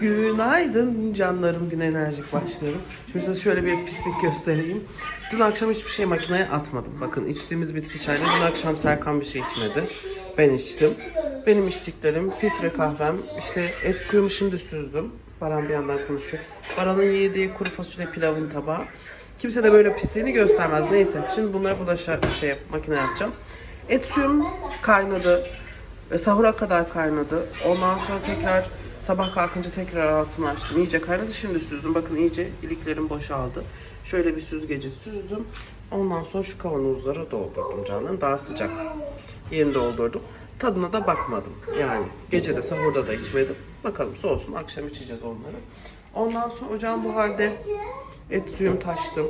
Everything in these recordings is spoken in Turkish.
Günaydın canlarım, gün enerjik başlıyorum. Şimdi size şöyle bir pislik göstereyim. Dün akşam hiçbir şey makineye atmadım. Bakın içtiğimiz bitki çayla dün akşam Serkan bir şey içmedi. Ben içtim. Benim içtiklerim filtre kahvem, işte et suyumu şimdi süzdüm. Baran bir yandan konuşuyor. Baran'ın yediği kuru fasulye pilavın tabağı. Kimse de böyle pisliğini göstermez. Neyse şimdi bunları bulaşa şey makineye atacağım. Et suyum kaynadı. Sahura kadar kaynadı. Ondan sonra tekrar sabah kalkınca tekrar altını açtım. İyice kaynadı. Şimdi süzdüm. Bakın iyice iliklerim boşaldı. Şöyle bir süzgeci süzdüm. Ondan sonra şu kavanozlara doldurdum canlarım. Daha sıcak. Yeni doldurdum. Tadına da bakmadım. Yani gece de sahurda da içmedim. Bakalım soğusun. Akşam içeceğiz onları. Ondan sonra ocağım bu halde et suyum taştım.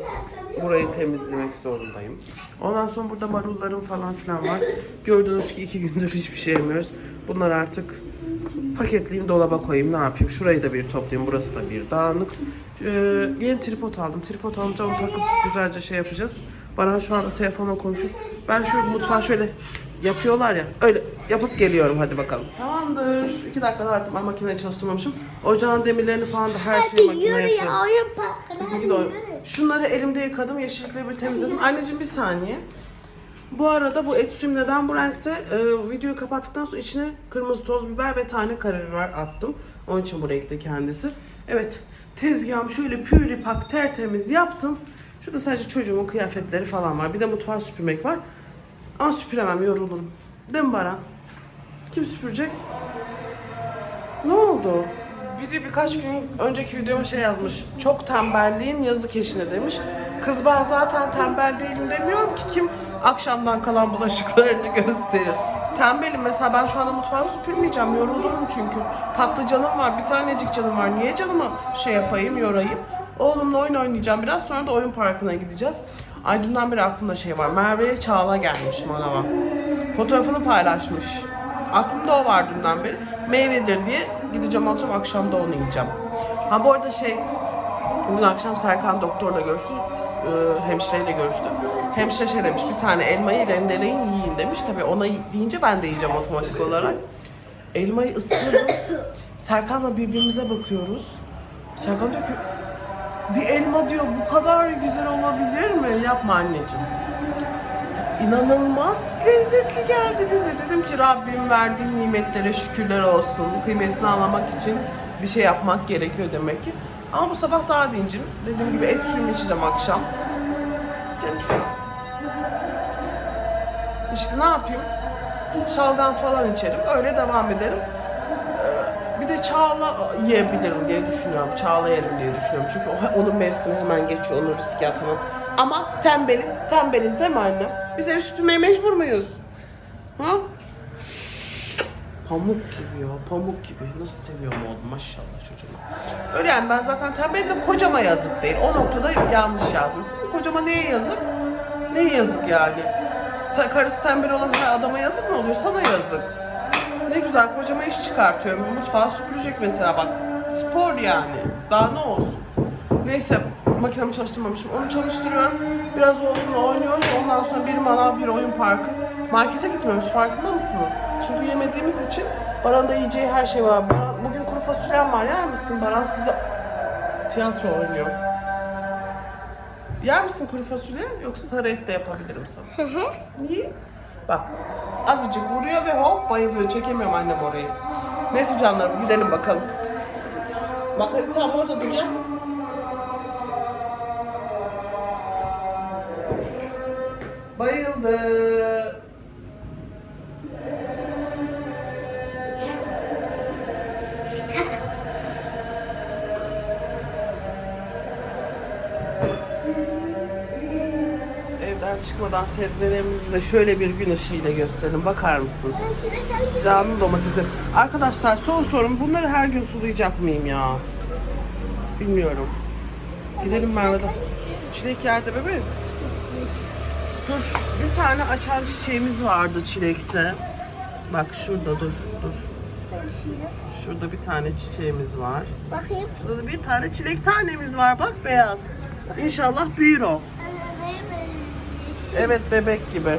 Burayı temizlemek zorundayım. Ondan sonra burada marullarım falan filan var. Gördüğünüz ki iki gündür hiçbir şey yemiyoruz. Bunları artık paketleyeyim dolaba koyayım ne yapayım. Şurayı da bir toplayayım. Burası da bir dağınık. Ee, yeni tripod aldım. Tripod alınca onu takıp güzelce şey yapacağız. Baran şu anda telefonla konuşuyor. Ben şu mutfağı şöyle yapıyorlar ya. Öyle yapıp geliyorum hadi bakalım. Tamamdır. İki dakikada artık ben makineyi çalıştırmamışım. Ocağın demirlerini falan da her şeyi makineye yapıyorum. Bizimki de oyun. Şunları elimde yıkadım, yeşillikleri bir temizledim. Anneciğim bir saniye. Bu arada bu et suyum neden bu renkte? Ee, videoyu kapattıktan sonra içine kırmızı toz biber ve tane karabiber attım. Onun için bu renkte kendisi. Evet, tezgahım şöyle püri pak tertemiz yaptım. Şurada sadece çocuğumun kıyafetleri falan var. Bir de mutfağı süpürmek var. Ama süpüremem, yorulurum. Değil mi Baran? Kim süpürecek? Ne oldu? Biri birkaç gün önceki videoma şey yazmış. Çok tembelliğin yazık eşine demiş. Kız ben zaten tembel değilim demiyorum ki kim akşamdan kalan bulaşıklarını gösterir. Tembelim mesela ben şu anda mutfağı süpürmeyeceğim. Yorulurum çünkü. Tatlı canım var. Bir tanecik canım var. Niye canımı şey yapayım, yorayım? Oğlumla oyun oynayacağım biraz. Sonra da oyun parkına gideceğiz. Ay dünden beri aklımda şey var. Merve'ye Çağla gelmiş manava. Fotoğrafını paylaşmış. Aklımda o var dünden beri. Meyvedir diye gideceğim alacağım akşam da onu yiyeceğim. Ha bu arada şey bugün akşam Serkan doktorla görüştü. E, hemşireyle görüştü. Hemşire şey demiş bir tane elmayı rendeleyin yiyin demiş. Tabii ona deyince ben de yiyeceğim otomatik olarak. Elmayı ısırdım. Serkan'la birbirimize bakıyoruz. Serkan diyor ki bir elma diyor bu kadar güzel olabilir mi? Yapma anneciğim inanılmaz lezzetli geldi bize. Dedim ki Rabbim verdiği nimetlere şükürler olsun. Kıymetini anlamak için bir şey yapmak gerekiyor demek ki. Ama bu sabah daha dincim. Dediğim gibi et suyumu içeceğim akşam. İşte ne yapayım? Şalgam falan içerim. Öyle devam ederim. Ee, Bir de çağla yiyebilirim diye düşünüyorum. Çağla yerim diye düşünüyorum. Çünkü onun mevsimi hemen geçiyor. Onu riske atamam. Ama tembelim. Tembeliz değil mi annem? Biz ev süpürmeye mecbur muyuz? Ha? Pamuk gibi ya, pamuk gibi. Nasıl seviyorum oğlum maşallah çocuğuma. Öyle yani ben zaten tembelim de kocama yazık değil. O noktada yanlış yazmışsın. Kocama neye yazık? Neye yazık yani? Ta, karısı tembel olan her adama yazık mı oluyor? Sana yazık. Ne güzel kocama iş çıkartıyorum. Mutfağı süpürecek mesela bak. Spor yani. Daha ne olsun? Neyse makinemi çalıştırmamışım. Onu çalıştırıyorum. Biraz oğlumla oynuyoruz. Ondan sonra bir manav bir oyun parkı. Markete gitmiyoruz farkında mısınız? Çünkü yemediğimiz için Baran'da yiyeceği her şey var. Baran, bugün kuru fasulyem var yer misin? Baran size tiyatro oynuyor. Yer misin kuru fasulye yoksa sarı et de yapabilirim sana. Niye? Bak azıcık vuruyor ve hop bayılıyor. Çekemiyorum annem orayı. Neyse canlarım gidelim bakalım. Bak hadi tam orada dur ya. Bayıldı. Çıkmadan sebzelerimizi de şöyle bir gün ışığıyla gösterelim. Bakar mısınız? Canlı domatesi. Arkadaşlar son sorum bunları her gün sulayacak mıyım ya? Bilmiyorum. Gidelim Merve'den. Çilek yerde bebeğim. Dur. Bir tane açan çiçeğimiz vardı çilekte. Bak şurada dur dur. Şurada bir tane çiçeğimiz var. Bakayım. Şurada da bir tane çilek tanemiz var. Bak beyaz. İnşallah büyür o. Evet bebek gibi.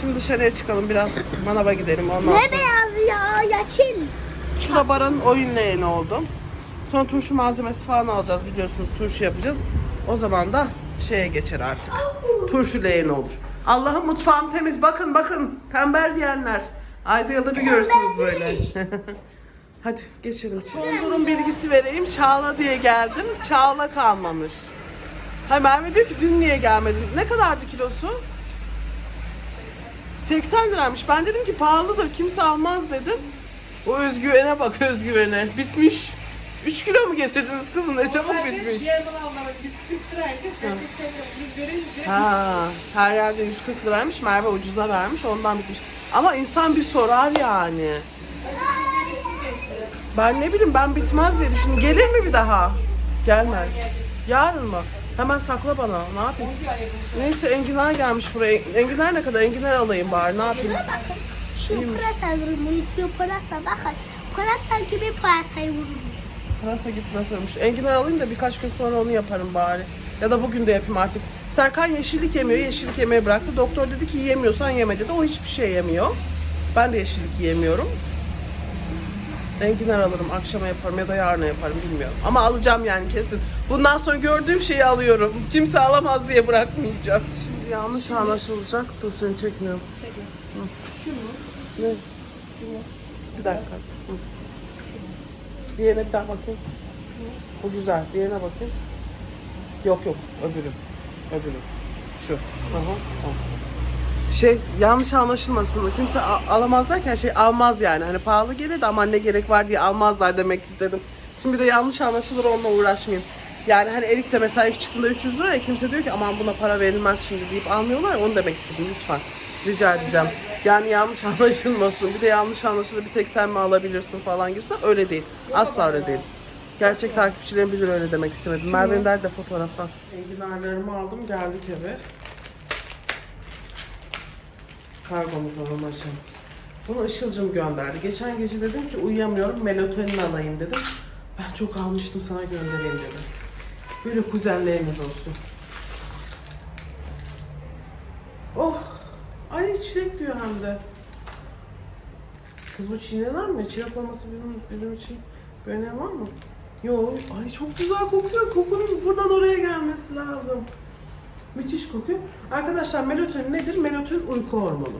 Şimdi dışarıya çıkalım biraz manava gidelim ondan Ne beyazı ya? Yaşıl. Şu da Baran'ın oyun leğeni oldu. Sonra turşu malzemesi falan alacağız biliyorsunuz. Turşu yapacağız. O zaman da şeye geçer artık. Turşu leğeni olur. Allah'ım mutfağım temiz. Bakın bakın. Tembel diyenler. Ayda yılda bir görürsünüz böyle. Hadi geçelim. Son durum bilgisi vereyim. Çağla diye geldim. Çağla kalmamış. Ha Merve diyor ki dün niye gelmedin? Ne kadardı kilosu? 80 liraymış. Ben dedim ki pahalıdır kimse almaz dedim. O özgüvene bak özgüvene. Bitmiş. 3 kilo mu getirdiniz kızım ne çabuk bitmiş. Diğer manav 140 liraydı. Ben biz görünce Ha, her yerde 140 liraymış. Merve ucuza vermiş ondan bitmiş. Ama insan bir sorar yani. Ben ne bileyim ben bitmez diye düşündüm. Gelir mi bir daha? Gelmez. Yarın mı? Hemen sakla bana. Ne yapayım? Neyse enginar gelmiş buraya. Enginar ne kadar? Enginar alayım bari. Ne yapayım? Bakın şu pırasa durumu istiyor pırasa bakın. Pırasa gibi pırasayı vurur. Pırasa gibi pırasa olmuş. Enginar alayım da birkaç gün sonra onu yaparım bari. Ya da bugün de yapayım artık. Serkan yeşillik yemiyor. Yeşillik yemeyi bıraktı. Doktor dedi ki yiyemiyorsan yeme dedi. O hiçbir şey yemiyor. Ben de yeşillik yiyemiyorum. Enginar alırım. Akşama yaparım ya da yarına yaparım bilmiyorum. Ama alacağım yani kesin. Bundan sonra gördüğüm şeyi alıyorum. Kimse alamaz diye bırakmayacağım. Şimdi yanlış anlaşılacak. Dur seni çekmiyorum. Şu mu? Ne? Bir dakika. Hı. Diğerine bir daha bakayım. Bu güzel. Diğerine bakayım. Yok yok. Öbürü. Öbürü. Şu. Aha. tamam. Şey yanlış anlaşılmasın. Kimse alamaz derken şey almaz yani. Hani pahalı gelir de ama ne gerek var diye almazlar demek istedim. Şimdi de yanlış anlaşılır onunla uğraşmayayım. Yani hani erik de mesela ilk çıktığında 300 lira ya kimse diyor ki aman buna para verilmez şimdi deyip almıyorlar ya, onu demek istedim lütfen. Rica edeceğim. Yani yanlış anlaşılmasın. Bir de yanlış anlaşılır bir tek sen mi alabilirsin falan gibisinden öyle değil. Asla öyle değil. Gerçek takipçilerim bilir öyle demek istemedim. Merve'nin derdi de fotoğraftan. Enginarlarımı aldım geldik eve. Kargomuz var açalım. Bunu Işıl'cım gönderdi. Geçen gece dedim ki uyuyamıyorum melatonin alayım dedim. Ben çok almıştım sana göndereyim dedim. Böyle kuzenleriniz olsun. Oh! Ay çilek diyor hem de. Kız bu çiğnenir mi? Çilek olması bizim, bizim için bir önemi var mı? Yok. Ay çok güzel kokuyor. Kokunun buradan oraya gelmesi lazım. Müthiş kokuyor. Arkadaşlar melatonin nedir? Melatonin uyku hormonu.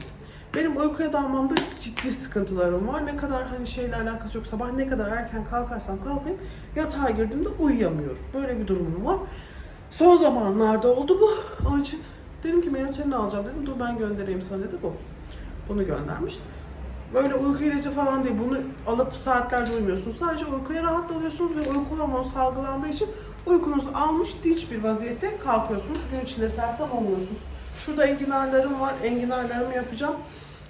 Benim uykuya dalmamda ciddi sıkıntılarım var. Ne kadar hani şeyle alakası yok. Sabah ne kadar erken kalkarsam kalkayım yatağa girdiğimde uyuyamıyorum. Böyle bir durumum var. Son zamanlarda oldu bu. Onun için dedim ki melatonin alacağım dedim. Dur ben göndereyim sana dedi bu. Bunu göndermiş. Böyle uyku ilacı falan değil. Bunu alıp saatlerce uyumuyorsunuz. Sadece uykuya rahat ve uyku hormonu salgılandığı için uykunuzu almış dinç bir vaziyette kalkıyorsunuz. Gün içinde sersem olmuyorsunuz. Şurada enginarlarım var. Enginarlarımı yapacağım.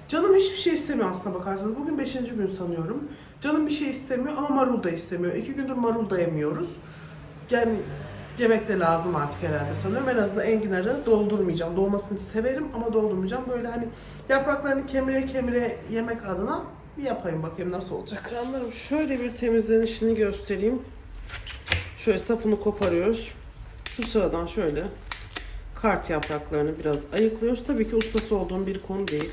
Canım hiçbir şey istemiyor aslına bakarsanız. Bugün 5. gün sanıyorum. Canım bir şey istemiyor ama marul da istemiyor. İki gündür marul da yemiyoruz. Yani yemek de lazım artık herhalde sanıyorum. En azından enginarı doldurmayacağım. Dolmasını severim ama doldurmayacağım. Böyle hani yapraklarını kemire kemire yemek adına bir yapayım bakayım nasıl olacak. Canlarım şöyle bir temizlenişini göstereyim. Şöyle sapını koparıyoruz. Şu sıradan şöyle kart yapraklarını biraz ayıklıyoruz. Tabii ki ustası olduğum bir konu değil.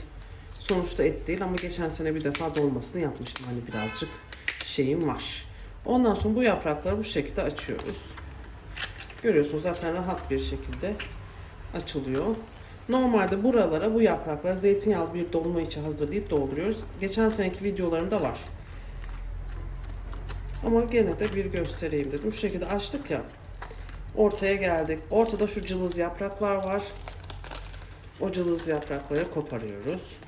Sonuçta et değil ama geçen sene bir defa dolmasını yapmıştım. Hani birazcık şeyim var. Ondan sonra bu yaprakları bu şekilde açıyoruz. Görüyorsunuz zaten rahat bir şekilde açılıyor. Normalde buralara bu yaprakları zeytinyağlı bir dolma içi hazırlayıp dolduruyoruz. Geçen seneki videolarımda var. Ama gene de bir göstereyim dedim. Şu şekilde açtık ya. Ortaya geldik. Ortada şu cılız yapraklar var. O cılız yaprakları koparıyoruz.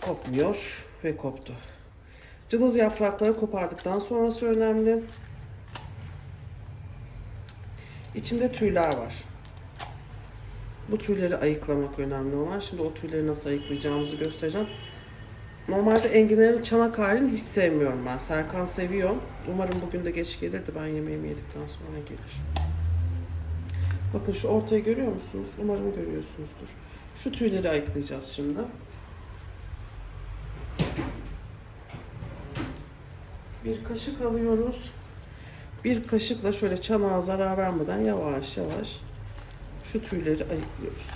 Kopmuyor ve koptu. Cılız yaprakları kopardıktan sonrası önemli. İçinde tüyler var. Bu tüyleri ayıklamak önemli olan. Şimdi o tüyleri nasıl ayıklayacağımızı göstereceğim. Normalde enginlerin çanak halini hiç sevmiyorum ben. Serkan seviyor. Umarım bugün de geç gelir de ben yemeğimi yedikten sonra gelir. Bakın şu ortayı görüyor musunuz? Umarım görüyorsunuzdur. Şu tüyleri ayıklayacağız şimdi. Bir kaşık alıyoruz. Bir kaşıkla şöyle çanağa zarar vermeden yavaş yavaş şu tüyleri ayıklıyoruz.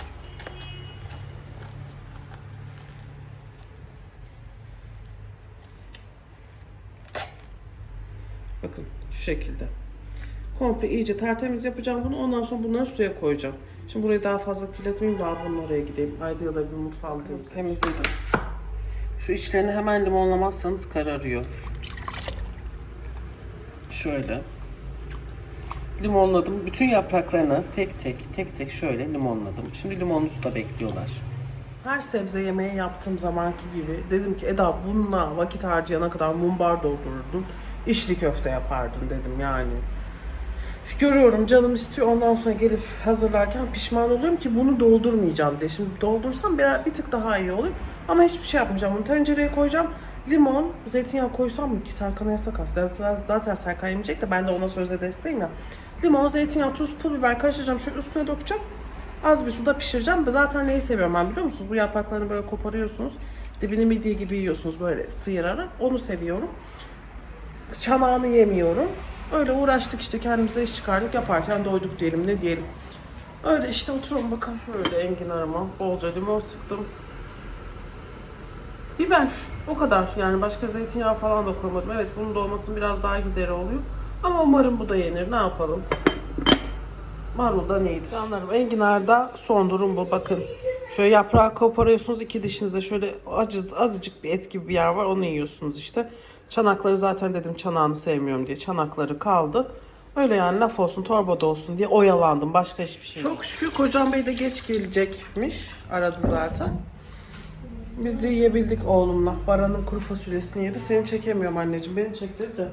Bakın şu şekilde. Komple iyice tertemiz yapacağım bunu. Ondan sonra bunları suya koyacağım. Şimdi burayı daha fazla kirletmeyeyim. Daha bunun oraya gideyim. Ayda yılda bir mutfağımı temizledim. temizledim. Şu içlerini hemen limonlamazsanız kararıyor. Şöyle. Limonladım. Bütün yapraklarını tek tek tek tek şöyle limonladım. Şimdi limonlu suda bekliyorlar. Her sebze yemeği yaptığım zamanki gibi dedim ki Eda bununla vakit harcayana kadar mumbar doldururdun. İçli köfte yapardın dedim yani. Görüyorum canım istiyor ondan sonra gelip hazırlarken pişman oluyorum ki bunu doldurmayacağım diye. Şimdi doldursam bir, bir tık daha iyi olur. Ama hiçbir şey yapmayacağım. Bunu tencereye koyacağım. Limon, zeytinyağı koysam mı ki Serkan'a yasak aslında. Zaten Serkan yemeyecek de ben de ona sözde desteğim ya. Limon, zeytinyağı, tuz, pul biber karıştıracağım. Şöyle üstüne dökeceğim. Az bir suda pişireceğim. Zaten neyi seviyorum ben biliyor musunuz? Bu yapraklarını böyle koparıyorsunuz. Dibini midye gibi yiyorsunuz böyle sıyırarak. Onu seviyorum. Çanağını yemiyorum. Öyle uğraştık işte kendimize iş çıkardık. Yaparken doyduk diyelim ne diyelim. Öyle işte oturalım bakalım. Şöyle enginarıma bolca limon sıktım. Biber. O kadar. Yani başka zeytinyağı falan da koymadım. Evet bunun da olmasının biraz daha gideri oluyor. Ama umarım bu da yenir. Ne yapalım? Maruldan iyidir. Canlarım enginarda son durum bu. Bakın. Şöyle yaprağı koparıyorsunuz iki dişinizde şöyle acı, azıcık bir et gibi bir yer var onu yiyorsunuz işte. Çanakları zaten dedim çanağını sevmiyorum diye çanakları kaldı. Öyle yani laf olsun torbada olsun diye oyalandım. Başka hiçbir şey Çok şükür kocam bey de geç gelecekmiş. Aradı zaten. Biz de yiyebildik oğlumla. Baran'ın kuru fasulyesini yedi. Seni çekemiyorum anneciğim. Beni çektir de.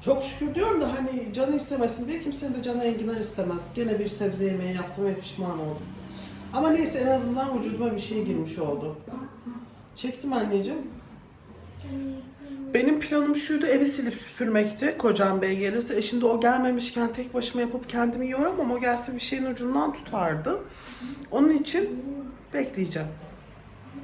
Çok şükür diyorum da hani canı istemesin diye kimsenin de canı enginar istemez. Gene bir sebze yemeği yaptım ve pişman oldum. Ama neyse en azından vücuduma bir şey girmiş oldu. Çektim anneciğim. Benim planım şuydu evi silip süpürmekti. Kocam bey gelirse. E şimdi o gelmemişken tek başıma yapıp kendimi yoramam. ama o gelse bir şeyin ucundan tutardı. Onun için bekleyeceğim.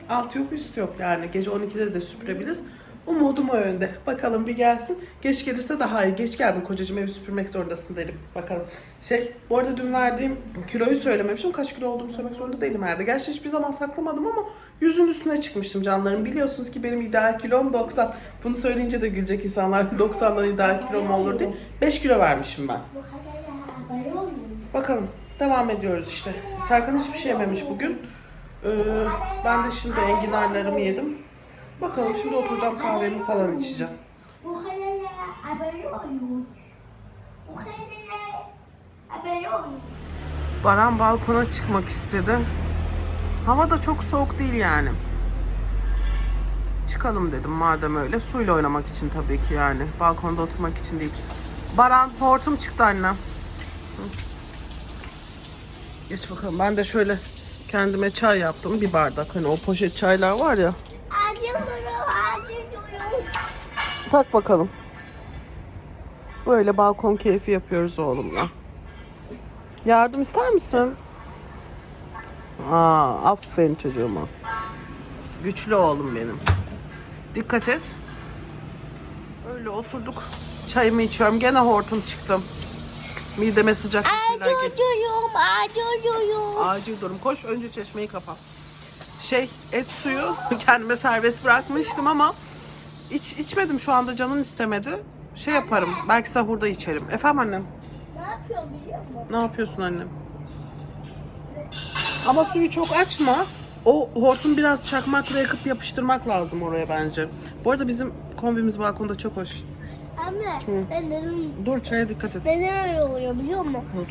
Alt yok üst yok yani. Gece 12'de de süpürebiliriz. Umudum o yönde. Bakalım bir gelsin. Geç gelirse daha iyi. Geç geldin kocacığım evi süpürmek zorundasın derim. Bakalım. Şey bu arada dün verdiğim kiloyu söylememişim. Kaç kilo olduğumu söylemek zorunda değilim herhalde. Gerçi hiçbir zaman saklamadım ama yüzün üstüne çıkmıştım canlarım. Biliyorsunuz ki benim ideal kilom 90. Bunu söyleyince de gülecek insanlar 90'dan ideal kilom olur diye. 5 kilo vermişim ben. Bakalım. Devam ediyoruz işte. Serkan hiçbir şey yememiş bugün. Ee, ben de şimdi enginarlarımı yedim. Bakalım şimdi oturacağım kahvemi falan içeceğim. Baran balkona çıkmak istedi. Hava da çok soğuk değil yani. Çıkalım dedim madem öyle. Suyla oynamak için tabii ki yani. Balkonda oturmak için değil. Baran hortum çıktı annem. Geç bakalım. Ben de şöyle kendime çay yaptım. Bir bardak. Hani o poşet çaylar var ya. Tak bakalım. Böyle balkon keyfi yapıyoruz oğlumla. Yardım ister misin? Aa, aferin çocuğuma. Güçlü oğlum benim. Dikkat et. Öyle oturduk. Çayımı içiyorum. Gene hortum çıktım. Mideme sıcak bir şeyler geç. Acılıyorum, acılıyorum. Acil durum. Koş önce çeşmeyi kapa. Şey et suyu kendime serbest bırakmıştım ama iç içmedim şu anda canım istemedi. Şey yaparım. Belki sahurda içerim. Efendim annem. Ne biliyor musun? Ne yapıyorsun annem? Ama suyu çok açma. O hortum biraz çakmakla yakıp yapıştırmak lazım oraya bence. Bu arada bizim kombimiz balkonda çok hoş. Anne, ben neden, Dur çaya dikkat et. neden öyle oluyor biliyor musun? Dur.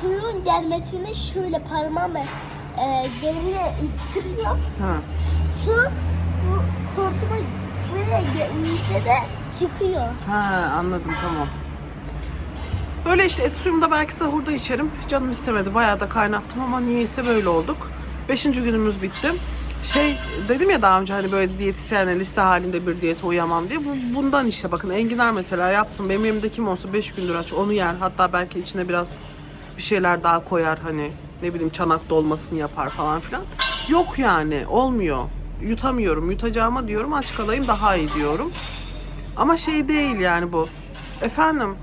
Suyun gelmesini şöyle parmağımla e, geriye ittiriyorum. Ha. Su bu hortuma buraya gelince de çıkıyor. Ha anladım tamam. Böyle işte et suyumu da belki sahurda içerim. Canım istemedi. Bayağı da kaynattım ama niyeyse böyle olduk. Beşinci günümüz bitti. Şey dedim ya daha önce hani böyle diyetisyenle liste halinde bir diyete uyamam diye. Bu, bundan işte bakın enginar mesela yaptım. Benim elimde kim olsa 5 gündür aç onu yer. Hatta belki içine biraz bir şeyler daha koyar hani ne bileyim çanak dolmasını yapar falan filan. Yok yani olmuyor. Yutamıyorum. Yutacağıma diyorum aç kalayım daha iyi diyorum. Ama şey değil yani bu. Efendim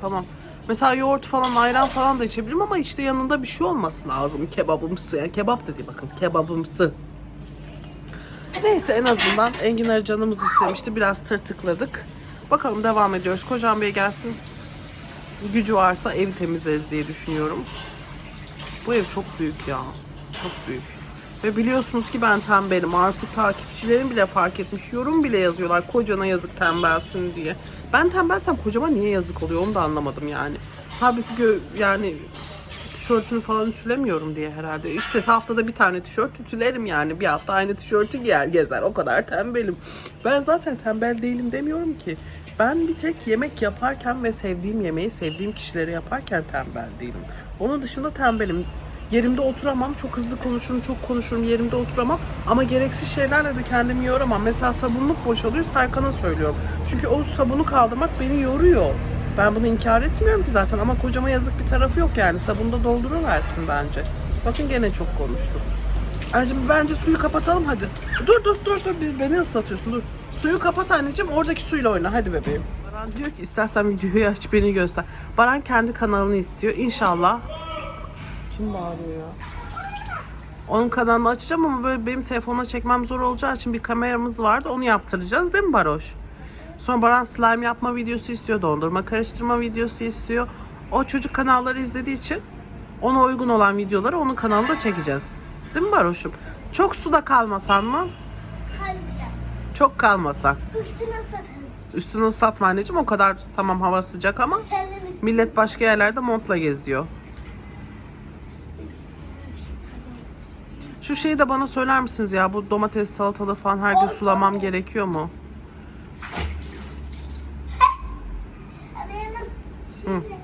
tamam. Mesela yoğurt falan ayran falan da içebilirim ama işte yanında bir şey olması lazım kebabımsı. Yani kebap dedi bakın kebabımsı. Neyse en azından enginar canımız istemişti. Biraz tırtıkladık. Bakalım devam ediyoruz. Kocam Bey gelsin. Gücü varsa evi temizleriz diye düşünüyorum. Bu ev çok büyük ya. Çok büyük. Ve biliyorsunuz ki ben tembelim. Artık takipçilerim bile fark etmiş. Yorum bile yazıyorlar. Kocana yazık tembelsin diye. Ben tembelsem kocama niye yazık oluyor onu da anlamadım yani. Halbuki gö- yani tişörtünü falan ütülemiyorum diye herhalde. İstese haftada bir tane tişört ütülerim yani. Bir hafta aynı tişörtü giyer gezer. O kadar tembelim. Ben zaten tembel değilim demiyorum ki. Ben bir tek yemek yaparken ve sevdiğim yemeği sevdiğim kişilere yaparken tembel değilim. Onun dışında tembelim. Yerimde oturamam, çok hızlı konuşurum, çok konuşurum, yerimde oturamam. Ama gereksiz şeylerle de kendimi yoramam. Mesela sabunluk boşalıyor, Serkan'a söylüyorum. Çünkü o sabunu kaldırmak beni yoruyor. Ben bunu inkar etmiyorum ki zaten ama kocama yazık bir tarafı yok yani. Sabunda dolduruversin bence. Bakın gene çok konuştum. Anneciğim bence suyu kapatalım hadi. Dur dur dur dur biz beni ıslatıyorsun dur. Suyu kapat anneciğim oradaki suyla oyna hadi bebeğim. Baran diyor ki istersen videoyu aç beni göster. Baran kendi kanalını istiyor İnşallah. Kim bağırıyor ya? Onun kanalını açacağım ama böyle benim telefonla çekmem zor olacağı için bir kameramız vardı. Onu yaptıracağız değil mi Baroş? Sonra Baran slime yapma videosu istiyor, dondurma karıştırma videosu istiyor. O çocuk kanalları izlediği için ona uygun olan videoları onun kanalında çekeceğiz. Değil mi Baroş'um? Çok suda kalmasan mı? Çok kalmasan. Üstüne satarım. Üstünü ıslatma anneciğim. O kadar tamam hava sıcak ama Senin millet başka yerlerde montla geziyor. Şu şeyi de bana söyler misiniz ya? Bu domates, salatalığı falan her gün sulamam gerekiyor mu? Şimdi.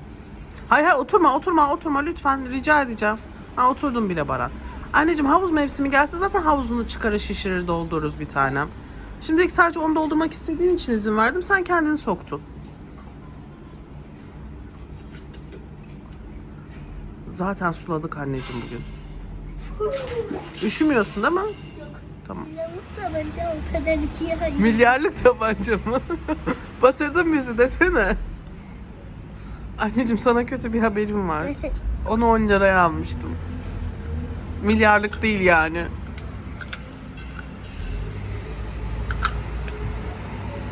Hayır hayır oturma oturma oturma lütfen rica edeceğim. Ha oturdum bile Baran. Anneciğim havuz mevsimi gelse zaten havuzunu çıkarır şişirir doldururuz bir tanem. Şimdilik sadece onu doldurmak istediğin için izin verdim. Sen kendini soktun. Zaten suladık anneciğim bugün. Üşümüyorsun değil mi? Tamam. Lavuk tabanca ortadan ikiye ayır. Milyarlık tabanca mı? Batırdın bizi desene. Anneciğim sana kötü bir haberim var. Onu 10 liraya almıştım. Milyarlık değil yani.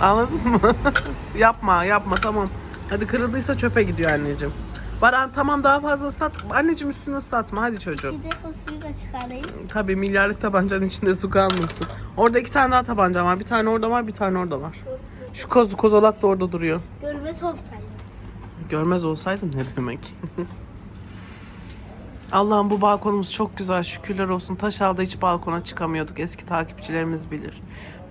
Anladın mı? yapma yapma tamam. Hadi kırıldıysa çöpe gidiyor anneciğim. Baran tamam daha fazla ıslat. Anneciğim üstünü ıslatma hadi çocuğum. Bir de o suyu da çıkarayım. Tabii milyarlık tabancanın içinde su kalmasın. Orada iki tane daha tabanca var. Bir tane orada var, bir tane orada var. Şu kozu kozalak da orada duruyor. Görmez olsaydı. Görmez olsaydım ne demek? Allah'ım bu balkonumuz çok güzel şükürler olsun. Taşal'da hiç balkona çıkamıyorduk. Eski takipçilerimiz bilir.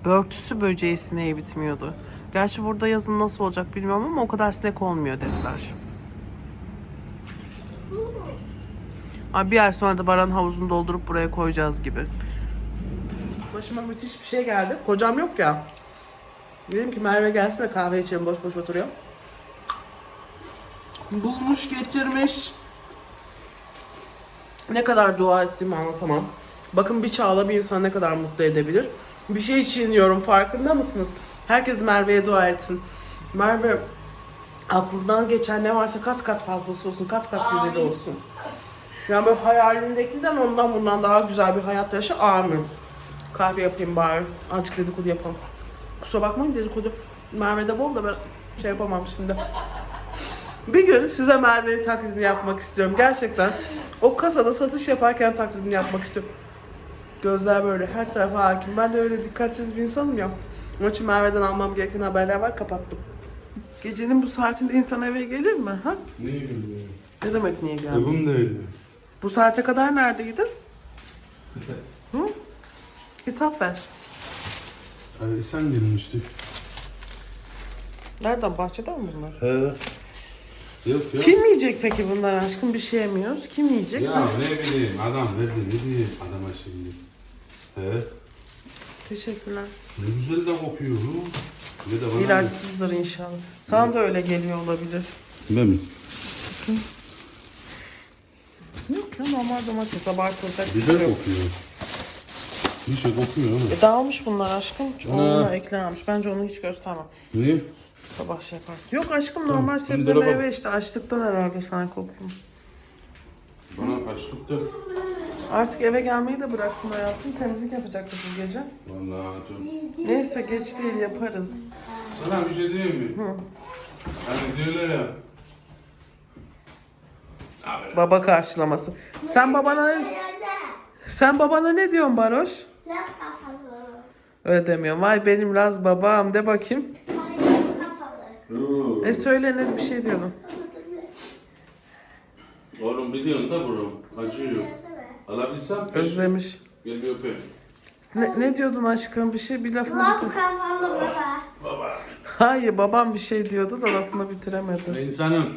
Börtüsü böceği sineği bitmiyordu. Gerçi burada yazın nasıl olacak bilmiyorum ama o kadar sinek olmuyor dediler. Abi bir ay sonra da Baran havuzunu doldurup buraya koyacağız gibi. Başıma müthiş bir şey geldi. Kocam yok ya. Dedim ki Merve gelsin de kahve içelim boş boş oturuyor. Bulmuş getirmiş. Ne kadar dua ettiğimi anlatamam. Bakın bir çağla bir insan ne kadar mutlu edebilir. Bir şey için yiyorum farkında mısınız? Herkes Merve'ye dua etsin. Merve aklından geçen ne varsa kat kat fazlası olsun, kat kat güzeli olsun. Yani böyle hayalindekinden ondan bundan daha güzel bir hayat yaşa. Amin. Kahve yapayım bari. Azıcık dedikodu yapalım. Kusura bakmayın dedikodu. Merve'de bol da ben şey yapamam şimdi. Bir gün size Merve'nin taklidini yapmak istiyorum. Gerçekten o kasada satış yaparken taklidini yapmak istiyorum. Gözler böyle her tarafa hakim. Ben de öyle dikkatsiz bir insanım ya. Onun için Merve'den almam gereken haberler var kapattım. Gecenin bu saatinde insan eve gelir mi? Ha? Niye geliyor? Ne demek niye geldi? Evim de öyle. Bu saate kadar neredeydin? Hı? Hesap ver. Hani sen gelmiştik. Nereden? Bahçeden mi bunlar? He. Yok yok. Kim yiyecek peki bunlar aşkım? Bir şey yemiyoruz. Kim yiyecek? Ya ne bileyim adam verdi ne diyeyim adama şimdi. He. Teşekkürler. Ne güzel de kokuyor. hı. Ne de bana. İlaçsızdır inşallah. Sana da öyle geliyor olabilir. Ben mi? Yok ya normal domates abartılacak bir şey Güzel yok. kokuyor. Bir şey kokuyor ama. E, dağılmış bunlar aşkım. Onunla eklenmiş. Bence onu hiç göstermem. Niye? Sabah şey yaparsın. Yok aşkım normal sebze temizle bak. meyve işte. Açlıktan herhalde sana kokuyor. Bana açlık da Artık eve gelmeyi de bıraktım hayatım. Temizlik yapacaktık bu gece. Vallahi çok. Neyse geç değil yaparız. Sana bir şey diyeyim mi? Hı. Hani diyorlar ya. Abi. Baba karşılaması. Sen babana sen babana ne diyorsun Baroş? Öyle demiyorum. Vay benim Raz babam de bakayım. Ay yaz kafalı. Oo. E söyle ne bir şey diyordun. Oğlum biliyorsun da bunu. Acıyor. Alabilsem. Özlemiş. Gel bir öpeyim. Ne, ne diyordun aşkım? Bir şey bir lafını Yaz bitir. kafalı baba. Baba. Hayır babam bir şey diyordu da lafını bitiremedi. İnsanın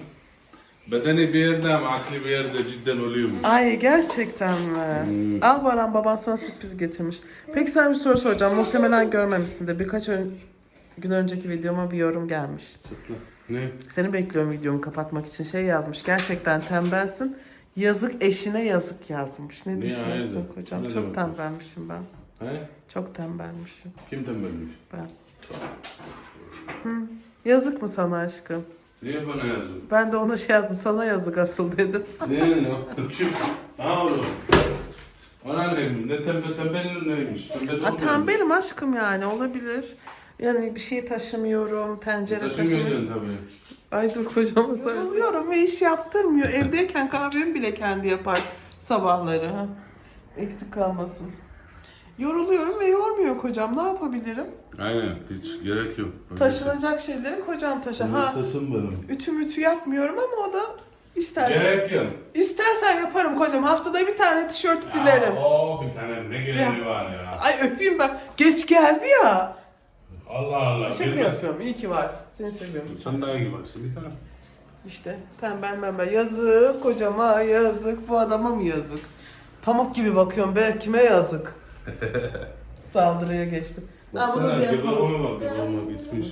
bedeni bir yerde ama aklı bir yerde cidden oluyormuş. Ay gerçekten mi? Al Baran baban sana sürpriz getirmiş. Peki sen bir soru soracağım. Muhtemelen görmemişsindir. Birkaç ön- gün önceki videoma bir yorum gelmiş. Çıktı. Ne? Seni bekliyorum videomu kapatmak için. Şey yazmış. Gerçekten tembelsin. Yazık eşine yazık yazmış. Ne Niye düşünüyorsun hayırdır? kocam? Ne Çok demek? tembelmişim ben. He? Çok tembelmişim Kim tembelmiş? ben. Yazık mı sana aşkım? Niye bana yazdın? Ben de ona şey yazdım. Sana yazık asıl dedim. Ne ne? Kim? Ha oğlum. Ona neymiş? Ne tembe tembelin neymiş? Tembel olmuyor mu? tembelim aşkım yani olabilir. Yani bir şey taşımıyorum, tencere taşımıyorum. Taşımıyorsun tabii. Ay dur kocama sarılıyorum ve iş yaptırmıyor. Evdeyken kahvemi bile kendi yapar sabahları. Ha. Eksik kalmasın. Yoruluyorum ve yormuyor kocam. Ne yapabilirim? Aynen hiç gerek yok. Taşınacak şeyleri kocam taşır. Ha, Nasılsın benim? ütü mütü yapmıyorum ama o da istersen. Gerek yok. İstersen yaparım kocam. Haftada bir tane tişört ütülerim. Oo bir tane ne gereği var ya. Ay öpeyim ben. Geç geldi ya. Allah Allah. Şaka gelmez. yapıyorum. İyi ki varsın. Seni seviyorum. Sen daha iyi varsın bir tane. İşte tembel membel. Yazık kocama yazık. Bu adama mı yazık? Pamuk gibi bakıyorum be. Kime yazık? Saldırıya geçtim. Ha, bunu Baksana diye gibi pamuk. ona bak ona gitmiş.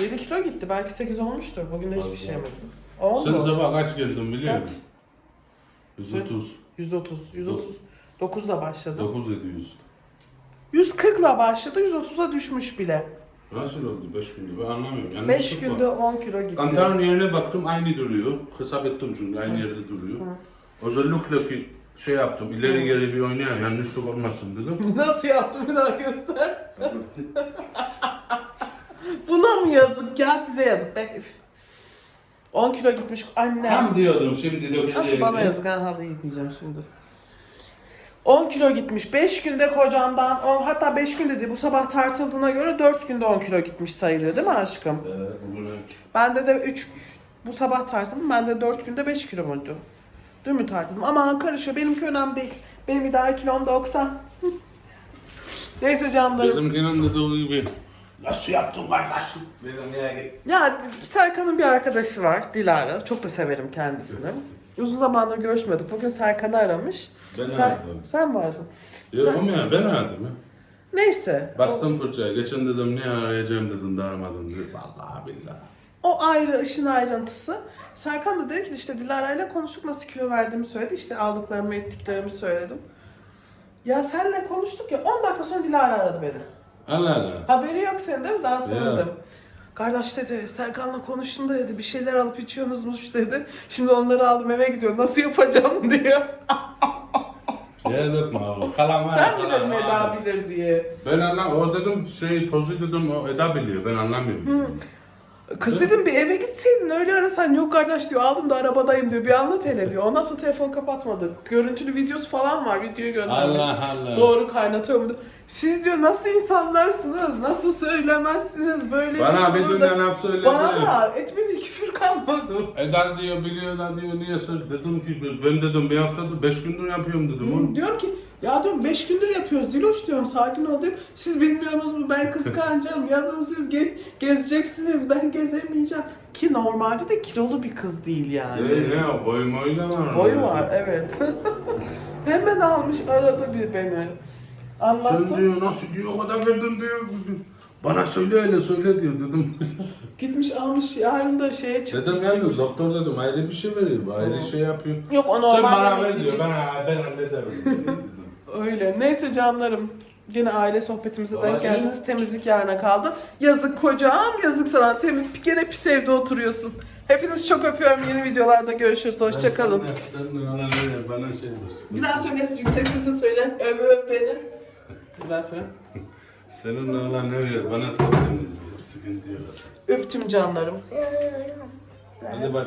7 kilo gitti. Belki 8 olmuştur. Bugün de hiçbir şey yemedim. Sen Oldu. sabah kaç geldin biliyor Kaç? musun? 130. 130. 139 ile başladı. 9700. 140 ile başladı. 130'a düşmüş bile. Nasıl oldu 5 günde ben anlamıyorum. Yani 5 nasıl günde bak- 10 kilo gitti. Kantarın yerine baktım aynı duruyor. Hesap ettim çünkü aynı yerde duruyor. Özellikle ki şey yaptım ileri geri bir oynayayım yanlışlık olmasın dedim. Nasıl yaptım bir daha göster. Buna mı yazık ya size yazık. Üf. 10 kilo gitmiş annem. Tam diyordum şimdi de Nasıl bana yazık ha hadi yıkayacağım şimdi. 10 kilo gitmiş. 5 günde kocamdan 10 hatta 5 günde değil bu sabah tartıldığına göre 4 günde 10 kilo gitmiş sayılıyor değil mi aşkım? Bugün Bende de 3 bu sabah tartıldım. Bende 4 günde 5 kilo muydu? Dün mü tartıldım? Ama karışıyor. Benimki önemli değil. Benim ideal kilom 90. Neyse canlarım. Bizimkinin dediği gibi. Nasıl yaptın kardeşim? Dedim ya. Ya Serkan'ın bir arkadaşı var Dilara. Çok da severim kendisini. Uzun zamandır görüşmedik. Bugün Serkan'ı aramış. Ben sen, aradım. sen vardın. Yok Sen- ya ben aradım ya. Neyse. Bastım fırçaya. Geçen dedim niye arayacağım dedim de aramadım dedi. Vallahi billahi. O ayrı işin ayrıntısı. Serkan da dedi ki işte Dilara'yla konuştuk nasıl kilo verdiğimi söyledi. İşte aldıklarımı ettiklerimi söyledim. Ya senle konuştuk ya 10 dakika sonra Dilara aradı beni. Allah Allah. Haberi yok senin değil mi? Daha sonra dedim. Kardeş dedi Serkan'la konuştun da dedi bir şeyler alıp içiyorsunuzmuş dedi. Şimdi onları aldım eve gidiyor. Nasıl yapacağım diyor. Yere dökme oğlum. Kalan var. Sen var. Eda bilir diye. Ben anlam o dedim şey tozu dedim o Eda biliyor ben anlamıyorum. Kız dedim bir eve gitseydin öyle arasan yok kardeş diyor aldım da arabadayım diyor bir anlat hele diyor. Ondan sonra telefon kapatmadı. Görüntülü videosu falan var videoyu göndermiş. Allah Allah. Doğru kaynatıyor mu? Siz diyor nasıl insanlarsınız? Nasıl söylemezsiniz böyle Bana bir bir şey olur dünden da- laf söyledi. Bana etmedi küfür kalmadı. Eda diyor biliyor da diyor niye söyle dedim ki ben dedim bir haftadır beş gündür yapıyorum dedim oğlum. Diyorum ki ya diyorum 5 gündür yapıyoruz Diloş diyorum sakin ol diyorum. Siz bilmiyorsunuz mu ben kıskanacağım yazın siz ge- gezeceksiniz ben gezemeyeceğim. Ki normalde de kilolu bir kız değil yani. Ne o boy moy da var. Boyu var evet. Hemen almış aradı bir beni. Anlattı. Sen diyor nasıl diyor o kadar verdim diyor. Bana söyle öyle söyle diyor dedim. Gitmiş almış yarın da şeye çıktı. dedim yalnız doktor dedim ayrı bir şey veriyor bu ayrı şey yapıyor. Yok o Sen normal bana yemek ver diyor yiyecek. ben, ben hallederim dedim. Öyle. Neyse canlarım. Yine aile sohbetimize denk Babacığım. geldiniz. Temizlik yarına kaldı. Yazık kocam, yazık sana. Temiz, gene pis evde oturuyorsun. Hepinizi çok öpüyorum. Yeni videolarda görüşürüz. Hoşçakalın. Sen de bana ne bana şey dersin. Bir daha söyle yüksek sesle söyle. Öv öv beni. Bir daha söyle. Senin oğlan ne veriyor? Bana top temizliyor. Sıkıntı yok. Öptüm canlarım. Hadi bak